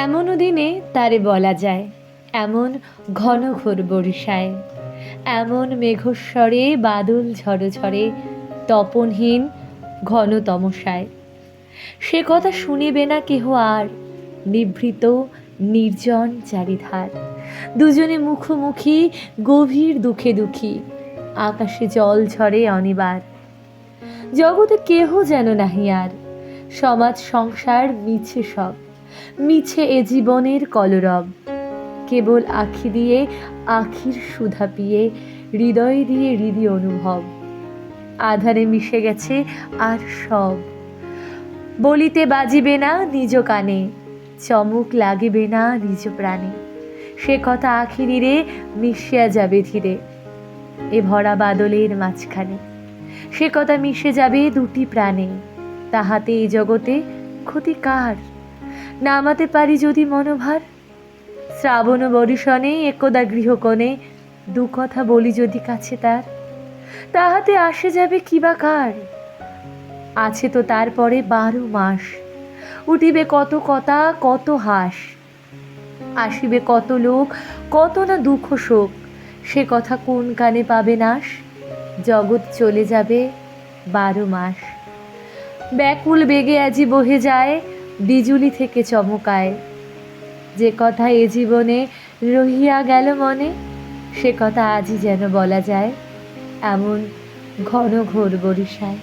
এমনও দিনে তারে বলা যায়, এমন ঘন ঘোর বরিশায় এমন মেঘস্বরে বাদল ঝড়ো ঝড়ে তপনহীন ঘন তমসায় সে কথা শুনিবে না কেহ আর নিভৃত নির্জন চারিধার। দুজনে মুখোমুখি গভীর দুঃখে দুঃখী, আকাশে জল ঝরে অনিবার। জগতে কেহ যেন নাহি আর, সমাজ সংসার মিছে সব। মিছে এ জীবনের কলরব। কেবল আখি দিয়ে আখির সুধা পিয়ে, হৃদয় দিয়ে হৃদয় অনুভব। আধারে মিশে গেছে আর সব। বলিতে বাজিবে না নিজ কানে, চমক লাগিবে না নিজ প্রাণে। সে কথা আখিরিরে মিশিয়া যাবে ধীরে, এ ভরা বাদলের মাঝখানে। সে কথা মিশে যাবে দুটি প্রাণে, তাহাতে এই জগতে ক্ষতি কার? নামাতে পারি যদি মনোভার শ্রাবণ বরিশনে, একদা গৃহকোণে, দু কথা বলি যদি কাছে তার। তাহাতে আসে যাবে কিবা কার? আছে তো তারপরে বারো মাস। উঠিবে কত কথা, কত হাস। আসিবে কত লোক, কত না দুঃখ শোক। সে কথা কোন কানে পাবে নাশ? জগৎ চলে যাবে বারো মাস। ব্যাকুল বেগে আজি বহে যায় বিজুলি থেকে চমকায়। যে কথা এ জীবনে রহিয়া গেল মনে, সে কথা আজই যেন বলা যায়, এমন ঘন ঘোর বরিশায়।